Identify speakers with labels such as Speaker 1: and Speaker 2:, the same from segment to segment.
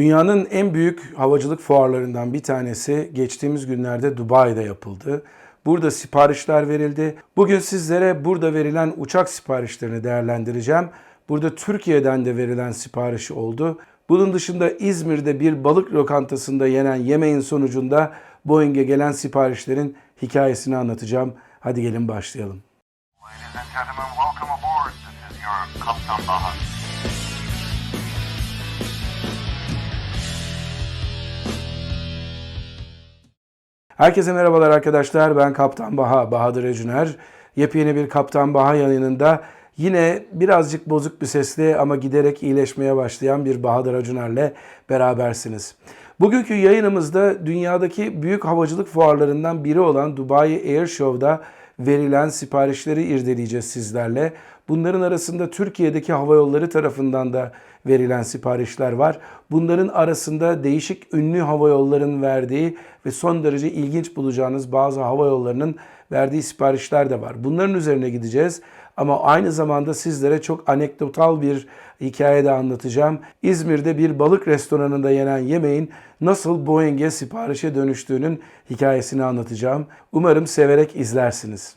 Speaker 1: Dünyanın en büyük havacılık fuarlarından bir tanesi geçtiğimiz günlerde Dubai'de yapıldı. Burada siparişler verildi. Bugün sizlere burada verilen uçak siparişlerini değerlendireceğim. Burada Türkiye'den de verilen sipariş oldu. Bunun dışında İzmir'de bir balık lokantasında yenen yemeğin sonucunda Boeing'e gelen siparişlerin hikayesini anlatacağım. Hadi gelin başlayalım.
Speaker 2: Ladies and gentlemen, welcome aboard. This is your.
Speaker 1: Herkese merhabalar arkadaşlar. Ben Kaptan Baha, Bahadır Ecüner. Yepyeni bir Kaptan Baha yayınında yine birazcık bozuk bir sesli ama giderek iyileşmeye başlayan bir Bahadır Acuner'le berabersiniz. Bugünkü yayınımızda dünyadaki büyük havacılık fuarlarından biri olan Dubai Air Show'da verilen siparişleri irdeleyeceğiz sizlerle. Bunların arasında Türkiye'deki hava yolları tarafından da verilen siparişler var. Bunların arasında değişik ünlü hava yollarının verdiği ve son derece ilginç bulacağınız bazı hava yollarının verdiği siparişler de var. Bunların üzerine gideceğiz. Ama aynı zamanda sizlere çok anekdotal bir hikaye de anlatacağım. İzmir'de bir balık restoranında yenen yemeğin nasıl Boeing'e siparişe dönüştüğünün hikayesini anlatacağım. Umarım severek izlersiniz.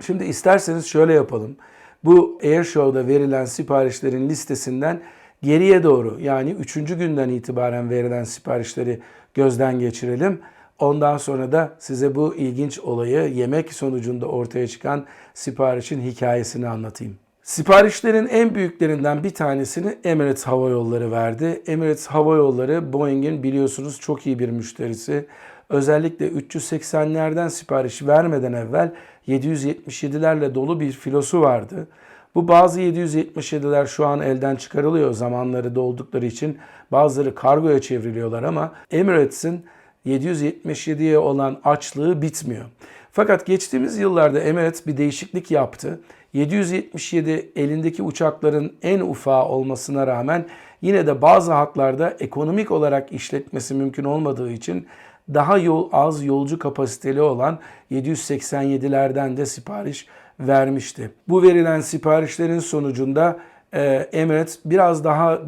Speaker 1: Şimdi isterseniz şöyle yapalım. Bu Air Show'da verilen siparişlerin listesinden geriye doğru yani 3. günden itibaren verilen siparişleri gözden geçirelim. Ondan sonra da size bu ilginç olayı yemek sonucunda ortaya çıkan siparişin hikayesini anlatayım. Siparişlerin en büyüklerinden bir tanesini Emirates Hava Yolları verdi. Emirates Hava Yolları Boeing'in biliyorsunuz çok iyi bir müşterisi. Özellikle 380'lerden sipariş vermeden evvel 777'lerle dolu bir filosu vardı. Bu bazı 777'ler şu an elden çıkarılıyor zamanları doldukları için. Bazıları kargoya çevriliyorlar ama Emirates'in 777'ye olan açlığı bitmiyor. Fakat geçtiğimiz yıllarda Emirates bir değişiklik yaptı. 777 elindeki uçakların en ufağı olmasına rağmen yine de bazı hatlarda ekonomik olarak işletmesi mümkün olmadığı için daha yol az yolcu kapasiteli olan 787'lerden de sipariş vermişti. Bu verilen siparişlerin sonucunda e, Emirates biraz daha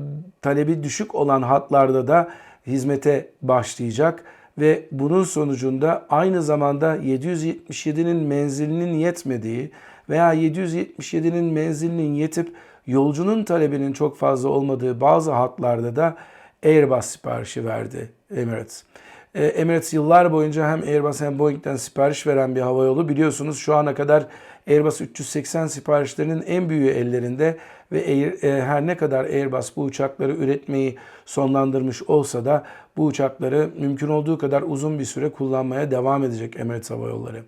Speaker 1: talebi düşük olan hatlarda da hizmete başlayacak ve bunun sonucunda aynı zamanda 777'nin menzilinin yetmediği veya 777'nin menzilinin yetip yolcunun talebinin çok fazla olmadığı bazı hatlarda da Airbus siparişi verdi Emirates. Ee, Emirates yıllar boyunca hem Airbus hem Boeing'den sipariş veren bir havayolu. Biliyorsunuz şu ana kadar Airbus 380 siparişlerinin en büyüğü ellerinde ve e, her ne kadar Airbus bu uçakları üretmeyi sonlandırmış olsa da bu uçakları mümkün olduğu kadar uzun bir süre kullanmaya devam edecek Emirates Hava Yolları.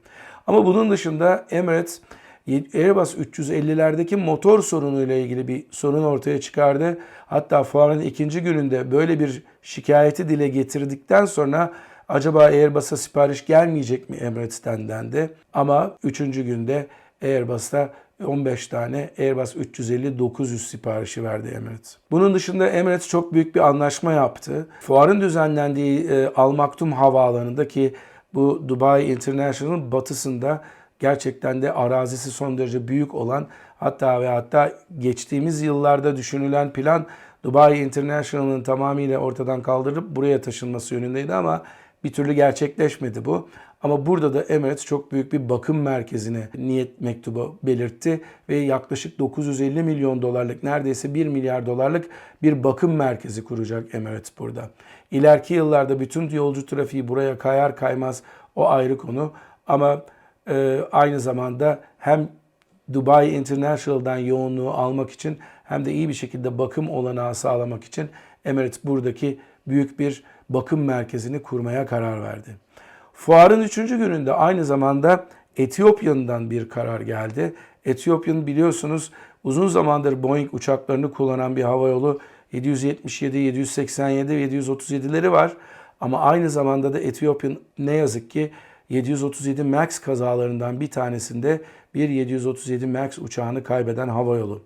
Speaker 1: Ama bunun dışında Emirates Airbus 350'lerdeki motor sorunuyla ilgili bir sorun ortaya çıkardı. Hatta fuarın ikinci gününde böyle bir şikayeti dile getirdikten sonra acaba Airbus'a sipariş gelmeyecek mi Emirates'ten dendi. Ama üçüncü günde Airbus'ta 15 tane Airbus 350-900 siparişi verdi Emirates. Bunun dışında Emirates çok büyük bir anlaşma yaptı. Fuarın düzenlendiği e, Al Maktum Havaalanı'ndaki bu Dubai International batısında gerçekten de arazisi son derece büyük olan hatta ve hatta geçtiğimiz yıllarda düşünülen plan Dubai International'ın tamamıyla ortadan kaldırıp buraya taşınması yönündeydi ama bir türlü gerçekleşmedi bu. Ama burada da Emirates çok büyük bir bakım merkezine niyet mektubu belirtti ve yaklaşık 950 milyon dolarlık neredeyse 1 milyar dolarlık bir bakım merkezi kuracak Emirates burada. İleriki yıllarda bütün yolcu trafiği buraya kayar kaymaz o ayrı konu ama e, aynı zamanda hem Dubai International'dan yoğunluğu almak için hem de iyi bir şekilde bakım olanağı sağlamak için Emirates buradaki büyük bir bakım merkezini kurmaya karar verdi. Fuarın üçüncü gününde aynı zamanda Etiyopya'dan bir karar geldi. Etiyopya'nın biliyorsunuz uzun zamandır Boeing uçaklarını kullanan bir havayolu 777, 787 ve 737'leri var. Ama aynı zamanda da Etiyopya'nın ne yazık ki 737 MAX kazalarından bir tanesinde bir 737 MAX uçağını kaybeden havayolu.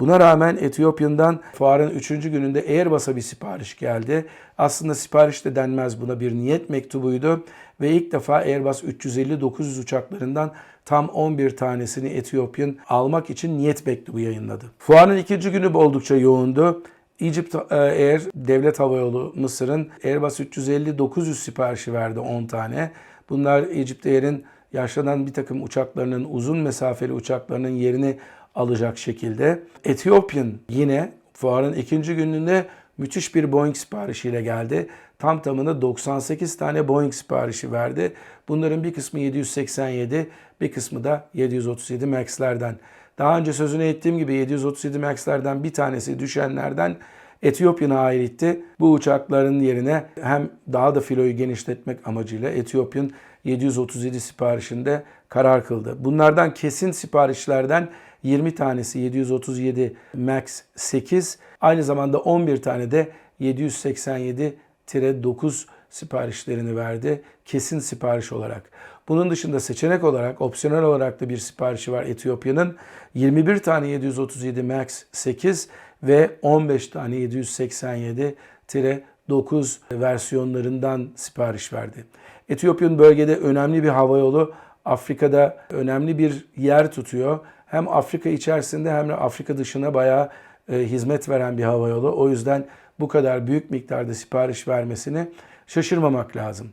Speaker 1: Buna rağmen Etiyopya'dan fuarın 3. gününde Airbus'a bir sipariş geldi. Aslında sipariş de denmez buna bir niyet mektubuydu ve ilk defa Airbus 350-900 uçaklarından tam 11 tanesini Etiyopya'nın almak için niyet mektubu yayınladı. Fuarın ikinci günü oldukça yoğundu. Egypt e, Air Devlet Havayolu Mısır'ın Airbus 350-900 siparişi verdi 10 tane. Bunlar Egypt Air'in yaşlanan bir takım uçaklarının uzun mesafeli uçaklarının yerini alacak şekilde. Ethiopian yine fuarın ikinci gününde müthiş bir Boeing siparişiyle geldi. Tam tamına 98 tane Boeing siparişi verdi. Bunların bir kısmı 787, bir kısmı da 737 MAX'lerden. Daha önce sözünü ettiğim gibi 737 MAX'lerden bir tanesi düşenlerden Etiyopyan'a aitti. Bu uçakların yerine hem daha da filoyu genişletmek amacıyla Etiyopyan 737 siparişinde karar kıldı. Bunlardan kesin siparişlerden 20 tanesi 737 MAX 8, aynı zamanda 11 tane de 787-9 siparişlerini verdi kesin sipariş olarak. Bunun dışında seçenek olarak, opsiyonel olarak da bir siparişi var Etiyopya'nın. 21 tane 737 MAX 8 ve 15 tane 787-9 versiyonlarından sipariş verdi. Etiyopya'nın bölgede önemli bir havayolu, Afrika'da önemli bir yer tutuyor. Hem Afrika içerisinde hem de Afrika dışına bayağı e, hizmet veren bir havayolu. O yüzden bu kadar büyük miktarda sipariş vermesini şaşırmamak lazım.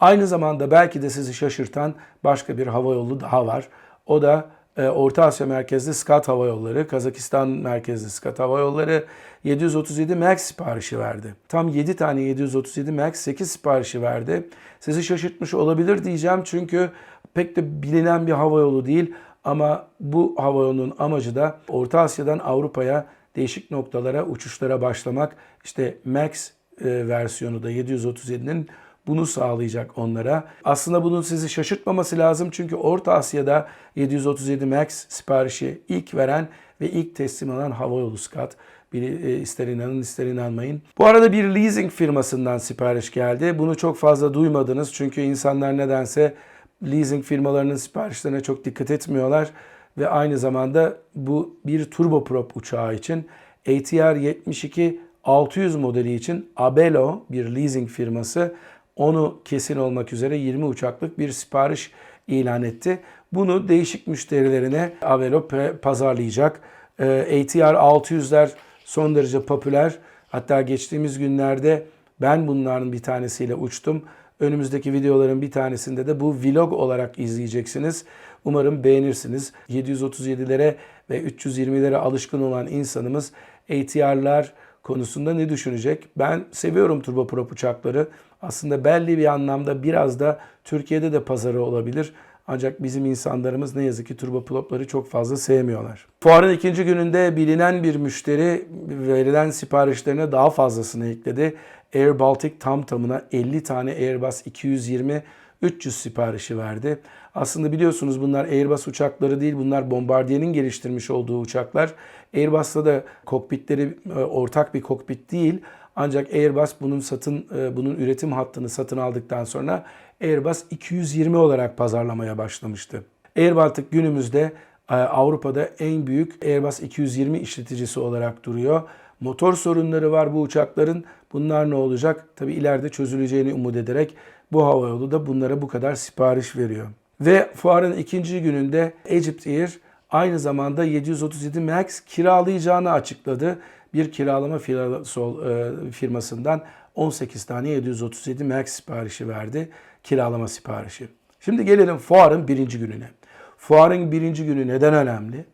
Speaker 1: Aynı zamanda belki de sizi şaşırtan başka bir havayolu daha var. O da e, Orta Asya merkezli SCAT Hava Yolları, Kazakistan merkezli SCAT Hava Yolları 737 MAX siparişi verdi. Tam 7 tane 737 MAX 8 siparişi verdi. Sizi şaşırtmış olabilir diyeceğim çünkü pek de bilinen bir hava yolu değil ama bu hava yolunun amacı da Orta Asya'dan Avrupa'ya değişik noktalara uçuşlara başlamak. İşte MAX e, versiyonu da 737'nin bunu sağlayacak onlara. Aslında bunun sizi şaşırtmaması lazım çünkü Orta Asya'da 737 MAX siparişi ilk veren ve ilk teslim alan havayolu SCAT. Bir, e, ister inanın ister inanmayın. Bu arada bir leasing firmasından sipariş geldi. Bunu çok fazla duymadınız çünkü insanlar nedense leasing firmalarının siparişlerine çok dikkat etmiyorlar. Ve aynı zamanda bu bir turboprop uçağı için ATR 72 600 modeli için Abelo bir leasing firması onu kesin olmak üzere 20 uçaklık bir sipariş ilan etti. Bunu değişik müşterilerine Avelo pazarlayacak. Ee, ATR 600'ler son derece popüler. Hatta geçtiğimiz günlerde ben bunların bir tanesiyle uçtum. Önümüzdeki videoların bir tanesinde de bu vlog olarak izleyeceksiniz. Umarım beğenirsiniz. 737'lere ve 320'lere alışkın olan insanımız ATR'lar konusunda ne düşünecek? Ben seviyorum turboprop uçakları. Aslında belli bir anlamda biraz da Türkiye'de de pazarı olabilir. Ancak bizim insanlarımız ne yazık ki turbopropları çok fazla sevmiyorlar. Fuarın ikinci gününde bilinen bir müşteri verilen siparişlerine daha fazlasını ekledi. Air Baltic tam tamına 50 tane Airbus 220 300 siparişi verdi. Aslında biliyorsunuz bunlar Airbus uçakları değil, bunlar Bombardier'in geliştirmiş olduğu uçaklar. Airbus'ta da kokpitleri e, ortak bir kokpit değil. Ancak Airbus bunun satın e, bunun üretim hattını satın aldıktan sonra Airbus 220 olarak pazarlamaya başlamıştı. Air Baltic günümüzde e, Avrupa'da en büyük Airbus 220 işleticisi olarak duruyor. Motor sorunları var bu uçakların. Bunlar ne olacak? Tabi ileride çözüleceğini umut ederek bu havayolu da bunlara bu kadar sipariş veriyor. Ve fuarın ikinci gününde Egypt Air aynı zamanda 737 MAX kiralayacağını açıkladı. Bir kiralama e, firmasından 18 tane 737 MAX siparişi verdi. Kiralama siparişi. Şimdi gelelim fuarın birinci gününe. Fuarın birinci günü neden önemli?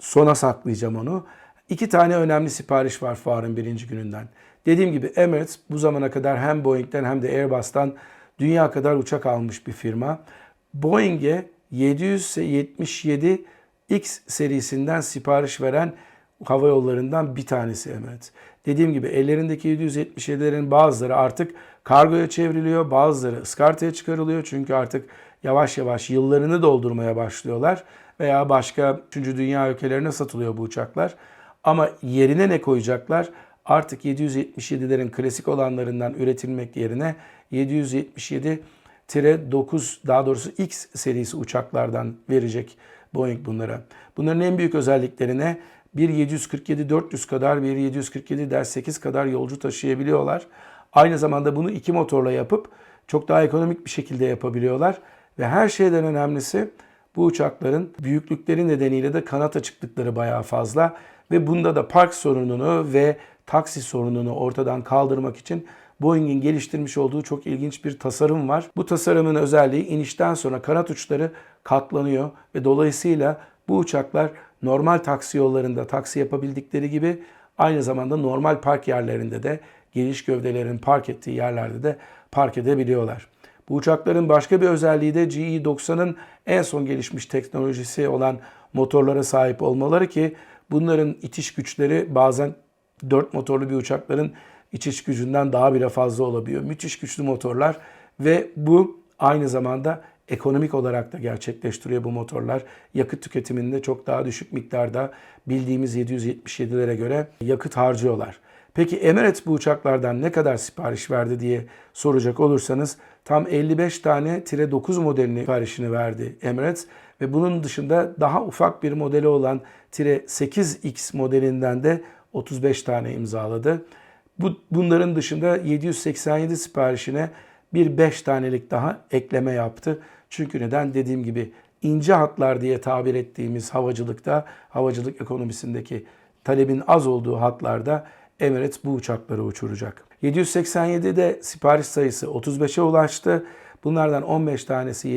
Speaker 1: Sona saklayacağım onu. İki tane önemli sipariş var fuarın birinci gününden. Dediğim gibi Emirates bu zamana kadar hem Boeing'den hem de Airbus'tan dünya kadar uçak almış bir firma. Boeing'e 777 X serisinden sipariş veren hava yollarından bir tanesi Emirates. Dediğim gibi ellerindeki 777'lerin bazıları artık kargoya çevriliyor, bazıları ıskartaya çıkarılıyor. Çünkü artık yavaş yavaş yıllarını doldurmaya başlıyorlar veya başka 3. dünya ülkelerine satılıyor bu uçaklar. Ama yerine ne koyacaklar? Artık 777'lerin klasik olanlarından üretilmek yerine 777 9 daha doğrusu X serisi uçaklardan verecek Boeing bunlara. Bunların en büyük özelliklerine bir 747-400 kadar, bir 747-8 kadar yolcu taşıyabiliyorlar. Aynı zamanda bunu iki motorla yapıp çok daha ekonomik bir şekilde yapabiliyorlar. Ve her şeyden önemlisi bu uçakların büyüklükleri nedeniyle de kanat açıklıkları bayağı fazla. Ve bunda da park sorununu ve taksi sorununu ortadan kaldırmak için Boeing'in geliştirmiş olduğu çok ilginç bir tasarım var. Bu tasarımın özelliği inişten sonra kanat uçları katlanıyor ve dolayısıyla bu uçaklar normal taksi yollarında taksi yapabildikleri gibi aynı zamanda normal park yerlerinde de geniş gövdelerin park ettiği yerlerde de park edebiliyorlar. Bu uçakların başka bir özelliği de GE90'ın en son gelişmiş teknolojisi olan motorlara sahip olmaları ki bunların itiş güçleri bazen 4 motorlu bir uçakların itiş gücünden daha bile fazla olabiliyor. Müthiş güçlü motorlar ve bu aynı zamanda ekonomik olarak da gerçekleştiriyor bu motorlar. Yakıt tüketiminde çok daha düşük miktarda bildiğimiz 777'lere göre yakıt harcıyorlar. Peki Emirates bu uçaklardan ne kadar sipariş verdi diye soracak olursanız tam 55 tane Tire 9 modelini siparişini verdi Emirates ve bunun dışında daha ufak bir modeli olan Tire 8X modelinden de 35 tane imzaladı. Bu, bunların dışında 787 siparişine bir 5 tanelik daha ekleme yaptı. Çünkü neden? Dediğim gibi ince hatlar diye tabir ettiğimiz havacılıkta, havacılık ekonomisindeki talebin az olduğu hatlarda Emirates bu uçakları uçuracak. 787'de sipariş sayısı 35'e ulaştı. Bunlardan 15 tanesi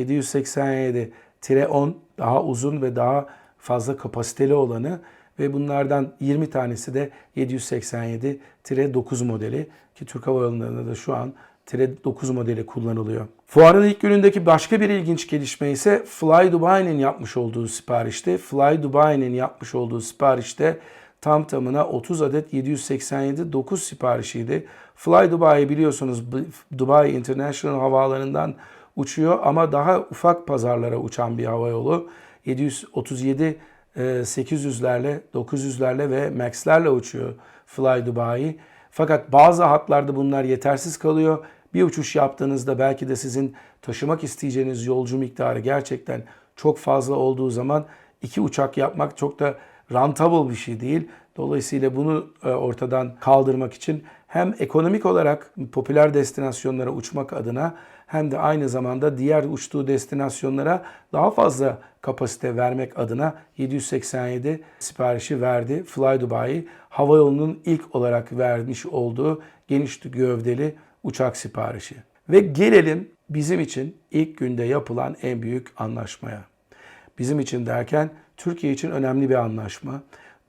Speaker 1: 787-10 daha uzun ve daha fazla kapasiteli olanı ve bunlardan 20 tanesi de 787-9 modeli ki Türk Hava Yolları'nda da şu an 9 modeli kullanılıyor. Fuarın ilk günündeki başka bir ilginç gelişme ise Fly Dubai'nin yapmış olduğu siparişte. Fly Dubai'nin yapmış olduğu siparişte tam tamına 30 adet 787 9 siparişiydi. Fly Dubai biliyorsunuz Dubai International havaalanından uçuyor ama daha ufak pazarlara uçan bir hava yolu. 737 800'lerle, 900'lerle ve Max'lerle uçuyor Fly Dubai. Fakat bazı hatlarda bunlar yetersiz kalıyor. Bir uçuş yaptığınızda belki de sizin taşımak isteyeceğiniz yolcu miktarı gerçekten çok fazla olduğu zaman iki uçak yapmak çok da rentable bir şey değil. Dolayısıyla bunu e, ortadan kaldırmak için hem ekonomik olarak popüler destinasyonlara uçmak adına hem de aynı zamanda diğer uçtuğu destinasyonlara daha fazla kapasite vermek adına 787 siparişi verdi. Fly Dubai hava yolunun ilk olarak vermiş olduğu geniş gövdeli uçak siparişi. Ve gelelim bizim için ilk günde yapılan en büyük anlaşmaya. Bizim için derken Türkiye için önemli bir anlaşma.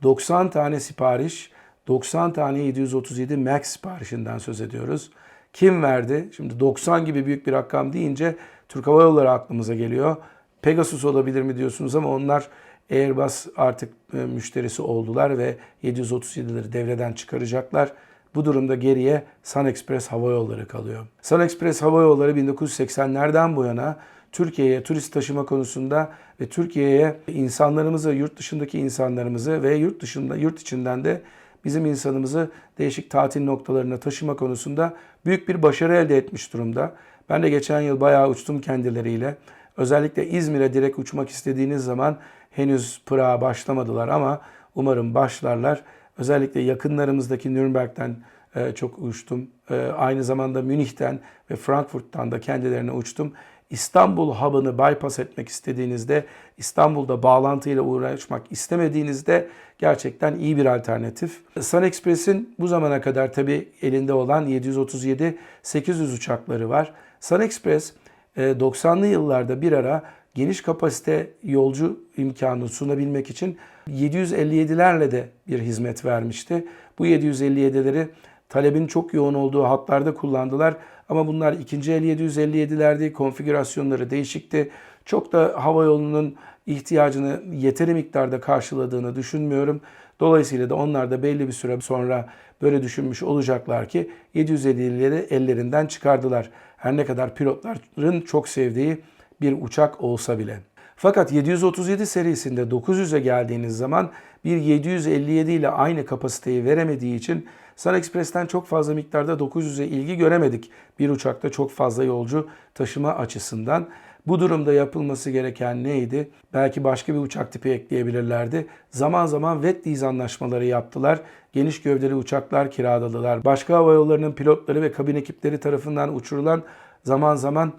Speaker 1: 90 tane sipariş, 90 tane 737 MAX siparişinden söz ediyoruz. Kim verdi? Şimdi 90 gibi büyük bir rakam deyince Türk Hava Yolları aklımıza geliyor. Pegasus olabilir mi diyorsunuz ama onlar Airbus artık e, müşterisi oldular ve 737'leri devreden çıkaracaklar. Bu durumda geriye Sun Express Hava Yolları kalıyor. Sun Express Hava Yolları 1980'lerden bu yana Türkiye'ye turist taşıma konusunda ve Türkiye'ye insanlarımızı, yurt dışındaki insanlarımızı ve yurt dışında, yurt içinden de bizim insanımızı değişik tatil noktalarına taşıma konusunda büyük bir başarı elde etmiş durumda. Ben de geçen yıl bayağı uçtum kendileriyle. Özellikle İzmir'e direkt uçmak istediğiniz zaman henüz Pırağa başlamadılar ama umarım başlarlar. Özellikle yakınlarımızdaki Nürnberg'den e, çok uçtum. E, aynı zamanda Münih'ten ve Frankfurt'tan da kendilerine uçtum. İstanbul hub'ını bypass etmek istediğinizde, İstanbul'da bağlantıyla uğraşmak istemediğinizde gerçekten iyi bir alternatif. Sun Express'in bu zamana kadar tabi elinde olan 737-800 uçakları var. Sun Express 90'lı yıllarda bir ara geniş kapasite yolcu imkanı sunabilmek için 757'lerle de bir hizmet vermişti. Bu 757'leri talebin çok yoğun olduğu hatlarda kullandılar. Ama bunlar ikinci el 757'lerdi. Konfigürasyonları değişikti. Çok da hava yolunun ihtiyacını yeteri miktarda karşıladığını düşünmüyorum. Dolayısıyla da onlar da belli bir süre sonra böyle düşünmüş olacaklar ki 750'leri ellerinden çıkardılar. Her ne kadar pilotların çok sevdiği bir uçak olsa bile. Fakat 737 serisinde 900'e geldiğiniz zaman bir 757 ile aynı kapasiteyi veremediği için Sun Express'ten çok fazla miktarda 900'e ilgi göremedik. Bir uçakta çok fazla yolcu taşıma açısından. Bu durumda yapılması gereken neydi? Belki başka bir uçak tipi ekleyebilirlerdi. Zaman zaman wet lease anlaşmaları yaptılar. Geniş gövdeli uçaklar kiraladılar. Başka hava yollarının pilotları ve kabin ekipleri tarafından uçurulan zaman zaman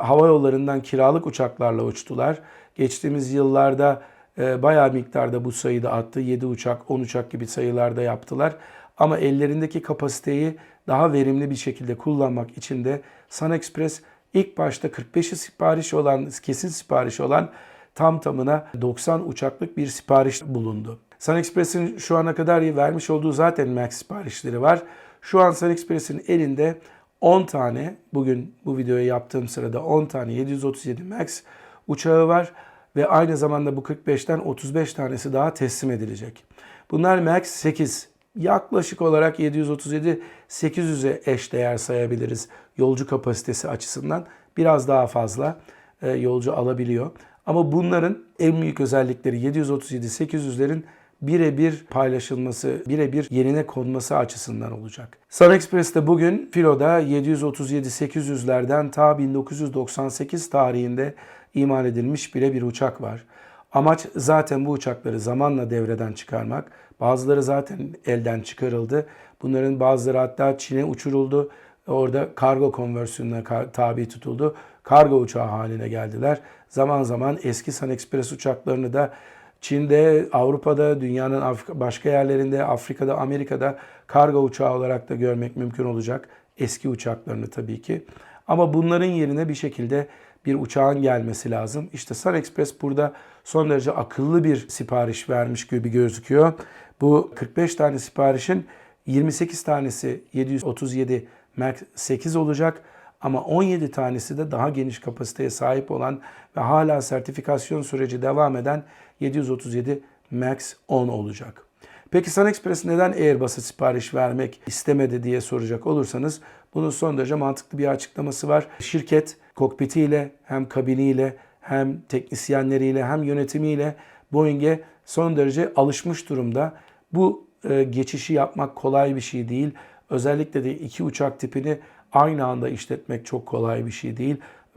Speaker 1: hava yollarından kiralık uçaklarla uçtular. Geçtiğimiz yıllarda bayağı miktarda bu sayıda attı. 7 uçak, 10 uçak gibi sayılarda yaptılar. Ama ellerindeki kapasiteyi daha verimli bir şekilde kullanmak için de SunExpress ilk başta 45'i sipariş olan, kesin sipariş olan tam tamına 90 uçaklık bir sipariş bulundu. SunExpress'in şu ana kadar vermiş olduğu zaten MAX siparişleri var. Şu an SunExpress'in elinde 10 tane, bugün bu videoyu yaptığım sırada 10 tane 737 MAX uçağı var ve aynı zamanda bu 45'ten 35 tanesi daha teslim edilecek. Bunlar MAX 8. Yaklaşık olarak 737 800'e eş değer sayabiliriz yolcu kapasitesi açısından. Biraz daha fazla e, yolcu alabiliyor. Ama bunların en büyük özellikleri 737 800'lerin birebir paylaşılması, birebir yerine konması açısından olacak. SunExpress'te bugün filoda 737-800'lerden ta 1998 tarihinde imal edilmiş birebir uçak var. Amaç zaten bu uçakları zamanla devreden çıkarmak. Bazıları zaten elden çıkarıldı. Bunların bazıları hatta Çin'e uçuruldu. Orada kargo konversiyonuna tabi tutuldu. Kargo uçağı haline geldiler. Zaman zaman eski SunExpress uçaklarını da Çin'de, Avrupa'da, dünyanın Af- başka yerlerinde, Afrika'da, Amerika'da kargo uçağı olarak da görmek mümkün olacak. Eski uçaklarını tabii ki. Ama bunların yerine bir şekilde bir uçağın gelmesi lazım. İşte SunExpress burada son derece akıllı bir sipariş vermiş gibi gözüküyor. Bu 45 tane siparişin 28 tanesi 737 MAX 8 olacak ama 17 tanesi de daha geniş kapasiteye sahip olan ve hala sertifikasyon süreci devam eden 737 MAX 10 olacak. Peki SunExpress neden Airbus'a sipariş vermek istemedi diye soracak olursanız bunun son derece mantıklı bir açıklaması var. Şirket kokpitiyle hem kabiniyle hem teknisyenleriyle hem yönetimiyle Boeing'e son derece alışmış durumda. Bu e, geçişi yapmak kolay bir şey değil. Özellikle de iki uçak tipini aynı anda işletmek çok kolay bir şey değil.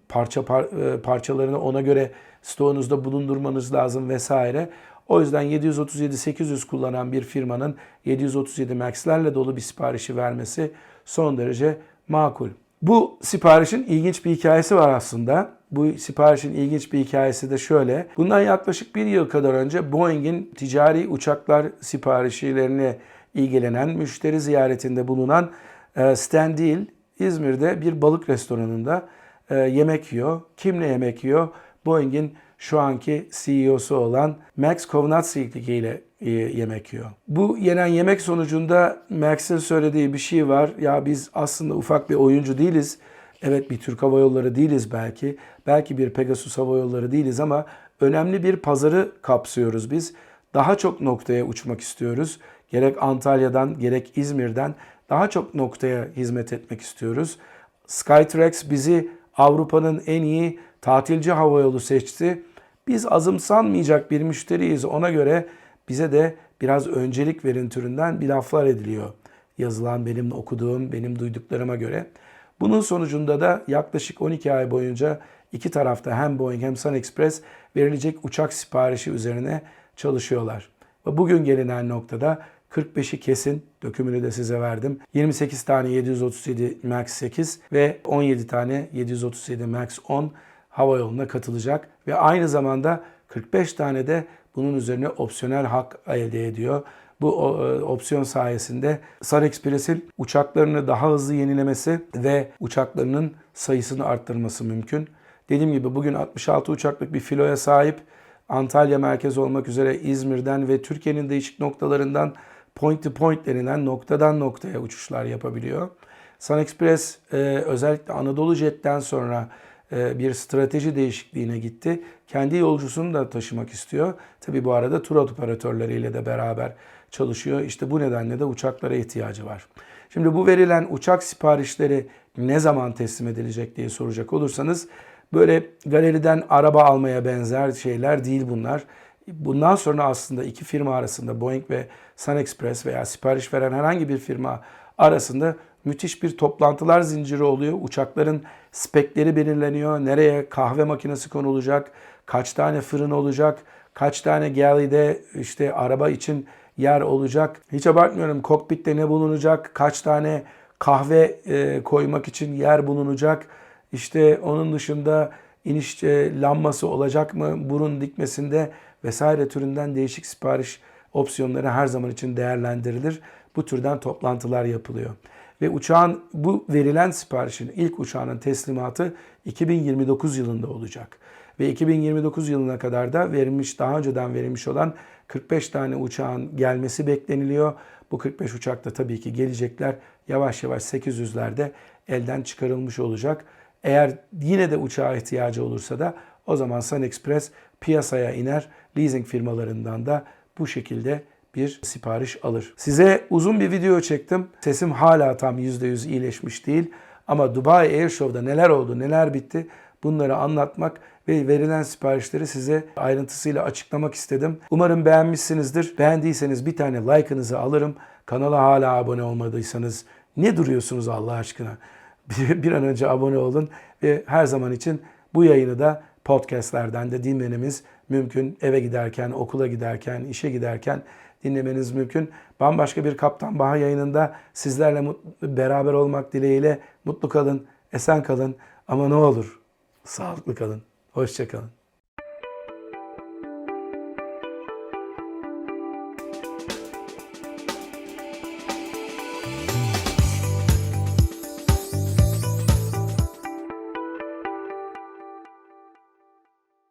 Speaker 1: Parça par- e, parçalarını ona göre stoğunuzda bulundurmanız lazım vesaire. O yüzden 737-800 kullanan bir firmanın 737 MAX'lerle dolu bir siparişi vermesi son derece makul. Bu siparişin ilginç bir hikayesi var aslında. Bu siparişin ilginç bir hikayesi de şöyle. Bundan yaklaşık bir yıl kadar önce Boeing'in ticari uçaklar siparişlerine ilgilenen, müşteri ziyaretinde bulunan e, Stan Deal İzmir'de bir balık restoranında e, yemek yiyor. Kimle yemek yiyor? Boeing'in şu anki CEO'su olan Max Kovnatsyk ile yemek yiyor. Bu yenen yemek sonucunda Max'in söylediği bir şey var. Ya biz aslında ufak bir oyuncu değiliz. Evet bir Türk Hava Yolları değiliz belki. Belki bir Pegasus Hava Yolları değiliz ama önemli bir pazarı kapsıyoruz biz. Daha çok noktaya uçmak istiyoruz. Gerek Antalya'dan gerek İzmir'den daha çok noktaya hizmet etmek istiyoruz. Skytrax bizi Avrupa'nın en iyi tatilci havayolu seçti. Biz azımsanmayacak bir müşteriyiz. Ona göre bize de biraz öncelik verin türünden bir laflar ediliyor. Yazılan benim okuduğum, benim duyduklarıma göre. Bunun sonucunda da yaklaşık 12 ay boyunca iki tarafta hem Boeing hem SunExpress verilecek uçak siparişi üzerine çalışıyorlar. Ve bugün gelinen noktada 45'i kesin, dökümünü de size verdim. 28 tane 737 MAX 8 ve 17 tane 737 MAX 10 hava yoluna katılacak. Ve aynı zamanda 45 tane de bunun üzerine opsiyonel hak elde ediyor. Bu e, opsiyon sayesinde SunExpress'in uçaklarını daha hızlı yenilemesi ve uçaklarının sayısını arttırması mümkün. Dediğim gibi bugün 66 uçaklık bir filoya sahip. Antalya merkez olmak üzere İzmir'den ve Türkiye'nin değişik noktalarından point to point denilen noktadan noktaya uçuşlar yapabiliyor. SunExpress e, özellikle Anadolu Jet'ten sonra bir strateji değişikliğine gitti. Kendi yolcusunu da taşımak istiyor. Tabi bu arada tur operatörleriyle de beraber çalışıyor. İşte bu nedenle de uçaklara ihtiyacı var. Şimdi bu verilen uçak siparişleri ne zaman teslim edilecek diye soracak olursanız böyle galeriden araba almaya benzer şeyler değil bunlar. Bundan sonra aslında iki firma arasında Boeing ve SunExpress veya sipariş veren herhangi bir firma arasında müthiş bir toplantılar zinciri oluyor. Uçakların spekleri belirleniyor. Nereye kahve makinesi konulacak, kaç tane fırın olacak, kaç tane galley'de işte araba için yer olacak. Hiç abartmıyorum kokpitte ne bulunacak, kaç tane kahve e, koymak için yer bulunacak. İşte onun dışında iniş e, lambası olacak mı burun dikmesinde vesaire türünden değişik sipariş opsiyonları her zaman için değerlendirilir. bu türden toplantılar yapılıyor. Ve uçağın bu verilen siparişin ilk uçağının teslimatı 2029 yılında olacak. Ve 2029 yılına kadar da verilmiş daha önceden verilmiş olan 45 tane uçağın gelmesi bekleniliyor. Bu 45 uçak da tabii ki gelecekler. Yavaş yavaş 800'lerde elden çıkarılmış olacak. Eğer yine de uçağa ihtiyacı olursa da o zaman Sun Express piyasaya iner. Leasing firmalarından da bu şekilde bir sipariş alır. Size uzun bir video çektim. Sesim hala tam %100 iyileşmiş değil. Ama Dubai Air Show'da neler oldu, neler bitti bunları anlatmak ve verilen siparişleri size ayrıntısıyla açıklamak istedim. Umarım beğenmişsinizdir. Beğendiyseniz bir tane like'ınızı alırım. Kanala hala abone olmadıysanız ne duruyorsunuz Allah aşkına? Bir, an önce abone olun ve her zaman için bu yayını da podcastlerden de dinlemeniz mümkün. Eve giderken, okula giderken, işe giderken dinlemeniz mümkün. Bambaşka bir Kaptan Baha yayınında sizlerle mut- beraber olmak dileğiyle mutlu kalın, esen kalın ama ne olur sağlıklı kalın. Hoşçakalın.